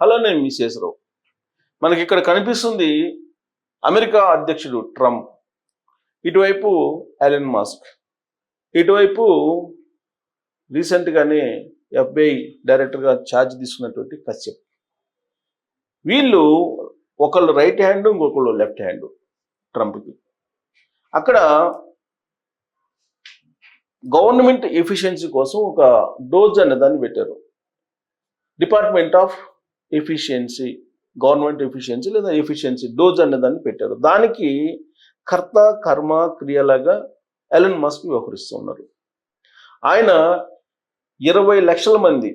Hello నేను మీ శేషరావు. మనకి ఇక్కడ కనిపిస్తుంది అమెరికా అధ్యక్షుడు ట్రంప్. ఇటువైపు ఎలన్ మాస్క్. ఇటువైపు రీసెంట్గానే ఎఫ్బిఐ డైరెక్టర్గా ఛార్జ్ తీసుకున్నటువంటి కశ్యప్. వీళ్ళు ఒకళ్ళు రైట్ హ్యాండ్ ఇంకొకళ్ళు లెఫ్ట్ హ్యాండ్ ట్రంప్కి. అక్కడ గవర్నమెంట్ ఎఫిషియన్సీ కోసం ఒక డోజ్ అనే దాన్ని పెట్టారు. Department of efficiency government efficiency లేదా ఎఫిషియన్సీ డోజ్ అనే దాన్ని పెట్టారు. దానికి కర్త కర్మ క్రియలాగా ఎలన్ మస్క్ వ్యవహరిస్తున్నారు. ఆయన ఇరవై లక్షల మంది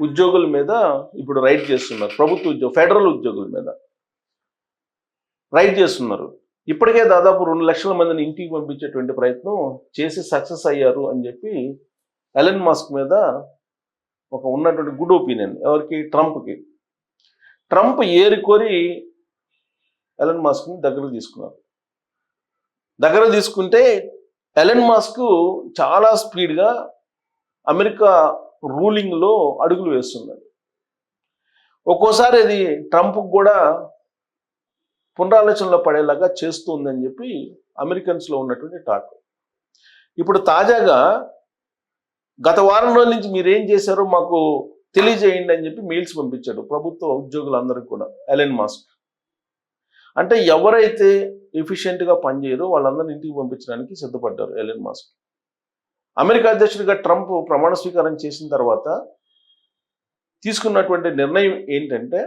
ఉద్యోగుల మీద ఇప్పుడు రైడ్ చేస్తున్నారు. ప్రభుత్వ ఉద్యోగ ఫెడరల్ ఉద్యోగుల మీద రైడ్ చేస్తున్నారు. ఇప్పటికే దాదాపు రెండు లక్షల మందిని ఇంటికి పంపించేటువంటి ప్రయత్నం చేసి సక్సెస్ అయ్యారు అని చెప్పి ఎలన్ మాస్క్ మీద ఒక ఉన్నటువంటి గుడ్ ఒపీనియన్ ఎవరికి? ట్రంప్కి. ట్రంప్ ఏరికోరి ఎలన్ మాస్క్ని దగ్గరకు తీసుకున్నారు. దగ్గర తీసుకుంటే ఎలన్ మాస్క్ చాలా స్పీడ్గా అమెరికా రూలింగ్లో అడుగులు వేస్తున్నాడు ఒక్కోసారి అది ట్రంప్ కూడా పునరాలోచనలో పడేలాగా చేస్తుందని చెప్పి అమెరికన్స్లో ఉన్నటువంటి టాక్. ఇప్పుడు తాజాగా గత వారం రోజుల నుంచి మీరు ఏం చేశారో మాకు తెలియజేయండి అని చెప్పి మెయిల్స్ పంపించాడు ప్రభుత్వ ఉద్యోగులందరికీ కూడా ఎలెన్ మాస్క్ అంటే ఎవరైతే ఎఫిషియెంట్గా పనిచేయరో వాళ్ళందరినీ ఇంటికి పంపించడానికి సిద్ధపడ్డారు ఎలెన్ మాస్క్ అమెరికా అధ్యక్షుడిగా ట్రంప్ ప్రమాణ స్వీకారం చేసిన తర్వాత తీసుకున్నటువంటి నిర్ణయం ఏంటంటే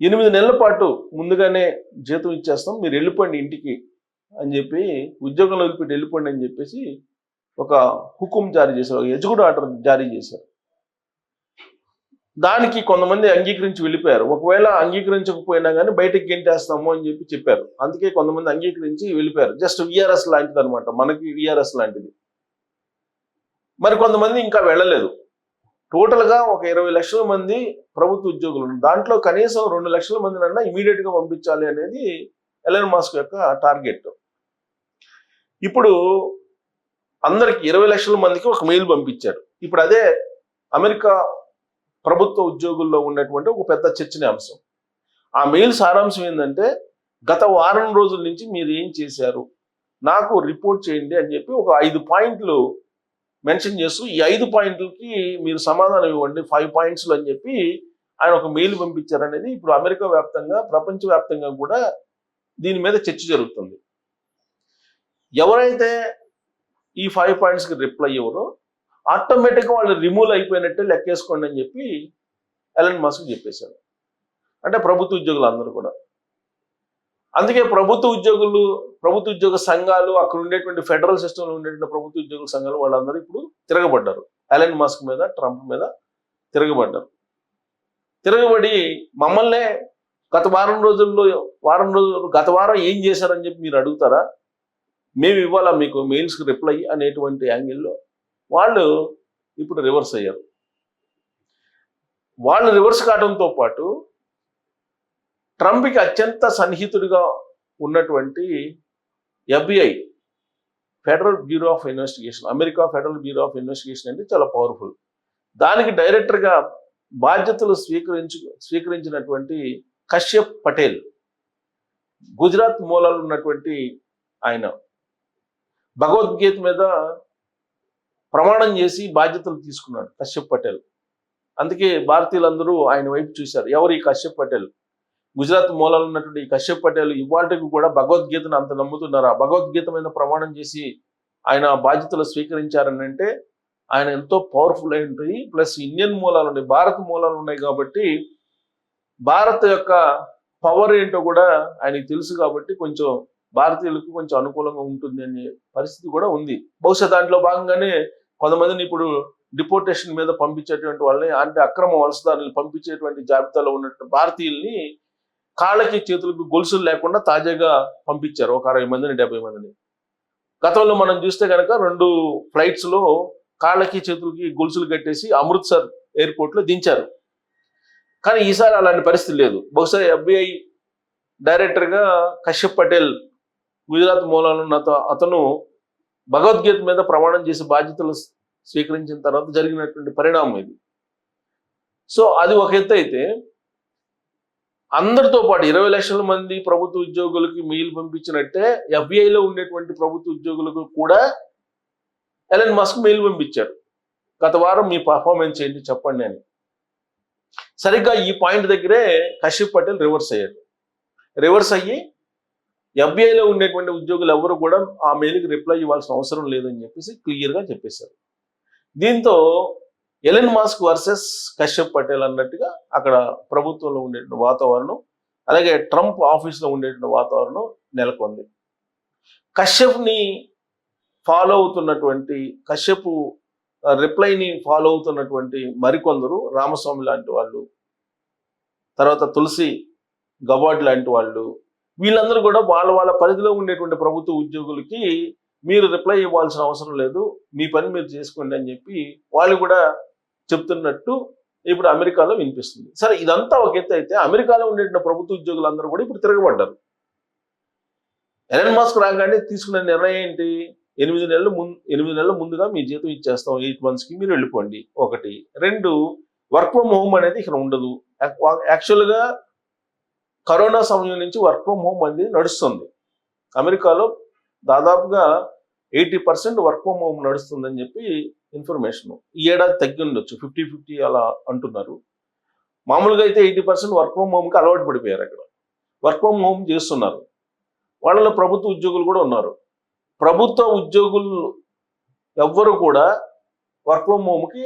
ఎనిమిది నెలల పాటు ముందుగానే జీతం ఇచ్చేస్తాం మీరు వెళ్ళిపోండి ఇంటికి అని చెప్పి ఉద్యోగంలో వదిలిపెట్టి వెళ్ళిపోండి అని చెప్పేసి ఒక హుకుం జారీ చేశారు ఒక ఎజుగుడు ఆర్డర్ జారీ చేశారు. దానికి కొంతమంది అంగీకరించి వెళ్ళిపోయారు. ఒకవేళ అంగీకరించకపోయినా కానీ బయటకు గెంటేస్తాము అని చెప్పి చెప్పారు. అందుకే కొంతమంది అంగీకరించి వెళ్ళిపోయారు. జస్ట్ విఆర్ఎస్ లాంటిది అనమాట మనకి విఆర్ఎస్ లాంటిది. మరి కొంతమంది ఇంకా వెళ్ళలేదు. టోటల్గా ఒక ఇరవై లక్షల మంది ప్రభుత్వ ఉద్యోగులు దాంట్లో కనీసం రెండు లక్షల మందినన్నా ఇమీడియట్గా పంపించాలి అనేది ఎలన్ మాస్క్ యొక్క టార్గెట్ ఇప్పుడు అందరికి ఇరవై లక్షల మందికి ఒక మెయిల్ పంపించారు ఇప్పుడు అదే అమెరికా ప్రభుత్వ ఉద్యోగుల్లో ఉన్నటువంటి ఒక పెద్ద చర్చనీయాంశం. ఆ మెయిల్ సారాంశం ఏంటంటే గత వారం రోజుల నుంచి మీరు ఏం చేశారు? నాకు రిపోర్ట్ చేయండి అని చెప్పి ఒక ఐదు పాయింట్లు మెన్షన్ చేస్తూ ఈ ఐదు పాయింట్లకి మీరు సమాధానం ఇవ్వండి ఫైవ్ పాయింట్స్లు అని చెప్పి ఆయన ఒక మెయిల్ పంపించారనేది ఇప్పుడు అమెరికా వ్యాప్తంగా ప్రపంచవ్యాప్తంగా కూడా దీని మీద చర్చ జరుగుతుంది. ఎవరైతే ఈ ఫైవ్ పాయింట్స్కి రిప్లై ఇవ్వరో ఆటోమేటిక్గా వాళ్ళు రిమూవ్ అయిపోయినట్టే లెక్కేసుకోండి అని చెప్పి ఎలన్ మాస్క్ చెప్పేశారు అంటే ప్రభుత్వ ఉద్యోగులు అందరూ కూడా. అందుకే ప్రభుత్వ ఉద్యోగులు ప్రభుత్వ ఉద్యోగ సంఘాలు అక్కడ ఉండేటువంటి ఫెడరల్ సిస్టంలో ఉండేటువంటి ప్రభుత్వ ఉద్యోగుల సంఘాలు వాళ్ళందరూ ఇప్పుడు తిరగబడ్డారు. ఎలన్ మాస్క్ మీద ట్రంప్ మీద తిరగబడ్డారు. తిరగబడి మమ్మల్నే గత వారం రోజుల్లో వారం రోజులు గత వారం ఏం చేశారని చెప్పి మీరు అడుగుతారా? మేము ఇవ్వాలా మీకు మెయిల్స్కి రిప్లై అనేటువంటి యాంగిల్లో వాళ్ళు ఇప్పుడు రివర్స్ అయ్యారు. వాళ్ళు రివర్స్ కావడంతో పాటు ట్రంప్కి అత్యంత సన్నిహితుడిగా ఉన్నటువంటి FBI federal bureau of investigation America federal bureau of investigation అంటే చాలా పవర్ఫుల్. దానికి డైరెక్టర్గా బాధ్యతలు స్వీకరించు స్వీకరించినటువంటి కశ్యప్ పటేల్ గుజరాత్ మూలాలు ఉన్నటువంటి ఆయన. భగవద్గీత మీద ప్రమాణం చేసి బాధ్యతలు తీసుకున్నాడు కశ్యప్ పటేల్. అందుకే భారతీయులందరూ ఆయన వైపు చూశారు. ఎవరు ఈ కశ్యప్ పటేల్? గుజరాత్ మూలాలు ఉన్నటువంటి ఈ కశ్యప్ పటేల్ ఇవాళకి కూడా భగవద్గీతను అంత నమ్ముతున్నారు? ఆ భగవద్గీత మీద ప్రమాణం చేసి ఆయన బాధ్యతలు స్వీకరించారని అంటే ఆయన ఎంతో పవర్ఫుల్ అయి ప్లస్ ఇండియన్ మూలాలు ఉన్నాయి భారత మూలాలు ఉన్నాయి కాబట్టి భారత్ యొక్క పవర్ ఏంటో కూడా ఆయనకి తెలుసు కాబట్టి కొంచెం భారతీయులకు కొంచెం అనుకూలంగా ఉంటుంది అనే పరిస్థితి కూడా ఉంది. బహుశా దాంట్లో భాగంగానే కొంతమందిని ఇప్పుడు డిపోర్టేషన్ మీద పంపించేటువంటి వాళ్ళని అంటే అక్రమ వలసదారులు పంపించేటువంటి జాబితాలో ఉన్నటువంటి భారతీయుల్ని కాళ్ళకి చేతులకు గొలుసులు లేకుండా తాజాగా పంపించారు ఒక అరవై మందిని డెబ్బై మందిని. గతంలో మనం చూస్తే కనుక రెండు ఫ్లైట్స్లో కాళ్ళకి చేతులకి గొలుసులు కట్టేసి అమృత్సర్ ఎయిర్పోర్ట్లో దించారు. కానీ ఈసారి అలాంటి పరిస్థితి లేదు. బహుశా ఎఫ్బిఐ డైరెక్టర్గా కశ్యప్ పటేల్ గుజరాత్ మూలాలున్న అతను భగవద్గీత మీద ప్రమాణం చేసి బాధ్యతలు స్వీకరించిన తర్వాత జరిగినటువంటి పరిణామం ఇది. సో అది ఒక ఎత్తు అయితే అందరితో పాటు ఇరవై లక్షల మంది ప్రభుత్వ ఉద్యోగులకి మెయిల్ పంపించినట్టే ఎఫ్బిఐలో లో ఉండేటువంటి ప్రభుత్వ ఉద్యోగులకు కూడా ఎలన్ మస్క్ మెయిల్ పంపించారు. గత వారం మీ పర్ఫార్మెన్స్ ఏంటి చెప్పండి అని. సరిగ్గా ఈ పాయింట్ దగ్గరే కశ్యప్ పటేల్ రివర్స్ అయ్యాడు. రివర్స్ అయ్యి ఎఫ్బిఐలో ఉండేటువంటి ఉద్యోగులు ఎవరు కూడా ఆ మెయిల్కి రిప్లై ఇవ్వాల్సిన అవసరం లేదని చెప్పేసి క్లియర్గా చెప్పేశారు. దీంతో Elon Musk versus Kashyap Patel అన్నట్టుగా అక్కడ ప్రభుత్వంలో ఉండేటువంటి వాతావరణం అలాగే ట్రంప్ ఆఫీస్లో ఉండేటువంటి వాతావరణం నెలకొంది. కశ్యప్ని ఫాలో అవుతున్నటువంటి కశ్యప్ రిప్లైని ఫాలో అవుతున్నటువంటి మరికొందరు రామస్వామి లాంటి వాళ్ళు తర్వాత తులసి గవాడ్ లాంటి వాళ్ళు వీళ్ళందరూ కూడా వాళ్ళ వాళ్ళ పరిధిలో ఉండేటువంటి ప్రభుత్వ ఉద్యోగులకి మీరు రిప్లై ఇవ్వాల్సిన అవసరం లేదు మీ పని మీరు చేసుకోండి అని చెప్పి వాళ్ళు కూడా చెప్తున్నట్టు ఇప్పుడు అమెరికాలో వినిపిస్తుంది. సరే ఇదంతా ఒక ఎత్తు అయితే అమెరికాలో ఉండేటువంటి ప్రభుత్వ ఉద్యోగులందరూ కూడా ఇప్పుడు తిరగబడ్డారు. ఎలన్ మాస్క్ రాగానే తీసుకున్న నిర్ణయం ఏంటి? ఎనిమిది నెలలు ముందు ఎనిమిది నెలల ముందుగా మీ జీతం ఇచ్చేస్తాం ఎయిట్ మంత్స్కి మీరు వెళ్ళిపోండి. ఒకటి. రెండు వర్క్ ఫ్రమ్ హోమ్ అనేది ఇక్కడ ఉండదు. యాక్చువల్గా కరోనా సమయం నుంచి వర్క్ ఫ్రమ్ హోమ్ అనేది నడుస్తుంది. అమెరికాలో దాదాపుగా eighty percent work from home నడుస్తుందని చెప్పి ఇన్ఫర్మేషన్ ఈ ఏడాది తగ్గి ఉండొచ్చు ఫిఫ్టీ ఫిఫ్టీ అలా అంటున్నారు. మామూలుగా అయితే ఎయిటీ పర్సెంట్ వర్క్ ఫ్రమ్ హోమ్కి అలవాటు పడిపోయారు అక్కడ. వర్క్ ఫ్రమ్ హోమ్ చేస్తున్నారు. వాళ్ళలో ప్రభుత్వ ఉద్యోగులు కూడా ఉన్నారు. ప్రభుత్వ ఉద్యోగులు ఎవ్వరు కూడా వర్క్ ఫ్రమ్ హోమ్కి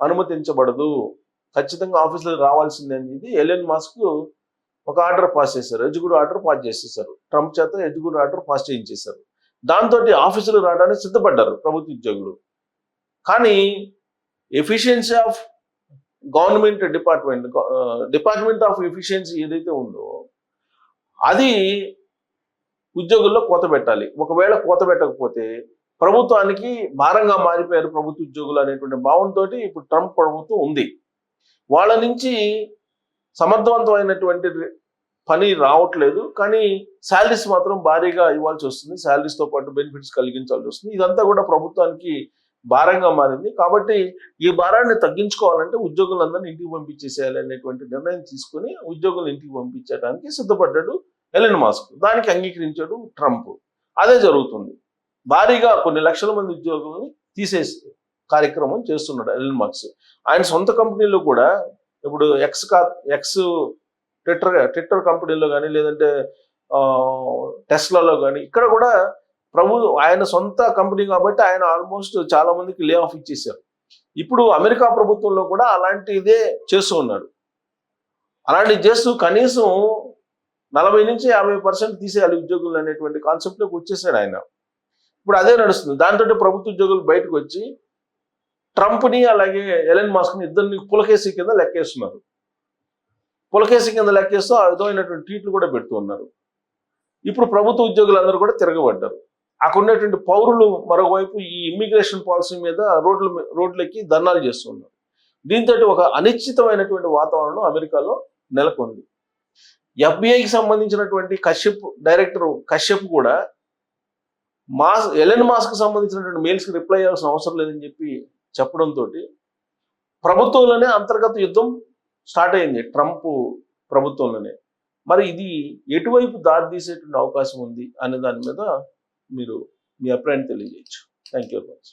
అనుమతించబడదు. ఖచ్చితంగా ఆఫీసులకు రావాల్సిందే అనేది ఎలెన్ మాస్క్ ఒక ఆర్డర్ పాస్ చేశారు ఎగ్జిక్యూటివ్ ఆర్డర్ పాస్ చేసేసారు ట్రంప్ చేత ఎగ్జిక్యూటివ్ ఆర్డర్ పాస్ చేయించేశారు. దాంతో ఆఫీసులు రావడానికి సిద్ధపడ్డారు ప్రభుత్వ ఉద్యోగులు. కానీ efficiency of government department department of efficiency ఏదైతే ఉందో అది ఉద్యోగుల్లో కోత పెట్టాలి. ఒకవేళ కోత పెట్టకపోతే ప్రభుత్వానికి భారంగా మారిపోయారు ప్రభుత్వ ఉద్యోగులు అనేటువంటి భావంతో ఇప్పుడు ట్రంప్ ప్రభుత్వం ఉంది. వాళ్ళ నుంచి సమర్థవంతమైనటువంటి పని రావట్లేదు కానీ శాలరీస్ మాత్రం భారీగా ఇవ్వాల్సి వస్తుంది. శాలరీస్తో పాటు బెనిఫిట్స్ కలిగించాల్సి వస్తుంది. ఇదంతా కూడా ప్రభుత్వానికి భారంగా మారింది. కాబట్టి ఈ భారాన్ని తగ్గించుకోవాలంటే ఉద్యోగులందరినీ ఇంటికి పంపించేసేయాలి అనేటువంటి నిర్ణయం తీసుకుని ఉద్యోగులు ఇంటికి పంపించడానికి సిద్ధపడ్డాడు ఎలెన్ మాస్క్. దానికి అంగీకరించాడు ట్రంప్. అదే జరుగుతుంది. భారీగా కొన్ని లక్షల మంది ఉద్యోగులని తీసేసి కార్యక్రమం చేస్తున్నాడు ఎలెన్ మాస్క్. ఆయన సొంత కంపెనీలో కూడా ఇప్పుడు ఎక్స్ కా ఎక్స్ ట్విట్టర్ ట్విట్టర్ కంపెనీలో కానీ లేదంటే టెస్లాలో కానీ ఇక్కడ కూడా ప్రభు ఆయన సొంత కంపెనీ కాబట్టి ఆయన ఆల్మోస్ట్ చాలా మందికి లే ఆఫ్ ఇచ్చేసారు ఇప్పుడు అమెరికా ప్రభుత్వంలో కూడా అలాంటిదే చేస్తూ ఉన్నాడు. అలాంటివి చేస్తూ కనీసం నలభై నుంచి యాభై పర్సెంట్ తీసేయాలి ఉద్యోగులు అనేటువంటి కాన్సెప్ట్లోకి వచ్చేసాడు ఆయన. ఇప్పుడు అదే నడుస్తుంది. దాంతో ప్రభుత్వ ఉద్యోగులు బయటకు వచ్చి ట్రంప్ని అలాగే ఎలెన్ మాస్క్ని ఇద్దరిని పులకేసి కింద లెక్కేస్తున్నారు. పులకేసి కింద లెక్కేస్తూ ఆ విధమైనటువంటి ట్వీట్లు కూడా పెడుతూ ఉన్నారు. ఇప్పుడు ప్రభుత్వ ఉద్యోగులందరూ కూడా తిరగబడ్డారు. అక్కడ ఉన్నటువంటి పౌరులు మరోవైపు ఈ ఇమ్మిగ్రేషన్ పాలసీ మీద రోడ్ల రోడ్లెక్కి ధర్నాలు చేస్తున్నారు దీంతో ఒక అనిశ్చితమైనటువంటి వాతావరణం అమెరికాలో నెలకొంది. ఎఫ్బిఐకి సంబంధించినటువంటి కశ్యప్ డైరెక్టర్ కశ్యప్ కూడా మాస్ ఎలెన్ మాస్క్ సంబంధించినటువంటి మెయిల్స్కి రిప్లై చేయాల్సిన అవసరం లేదని చెప్పి చెప్పడంతో ప్రభుత్వంలోనే అంతర్గత యుద్ధం స్టార్ట్ అయింది. ట్రంప్ ప్రభుత్వంలోనే. మరి ఇది ఎటువైపు దారి తీసేటువంటి అవకాశం ఉంది అనే దాని మీద మీరు మీ అభిప్రాయాన్ని తెలియజేయచ్చు. Thank you very much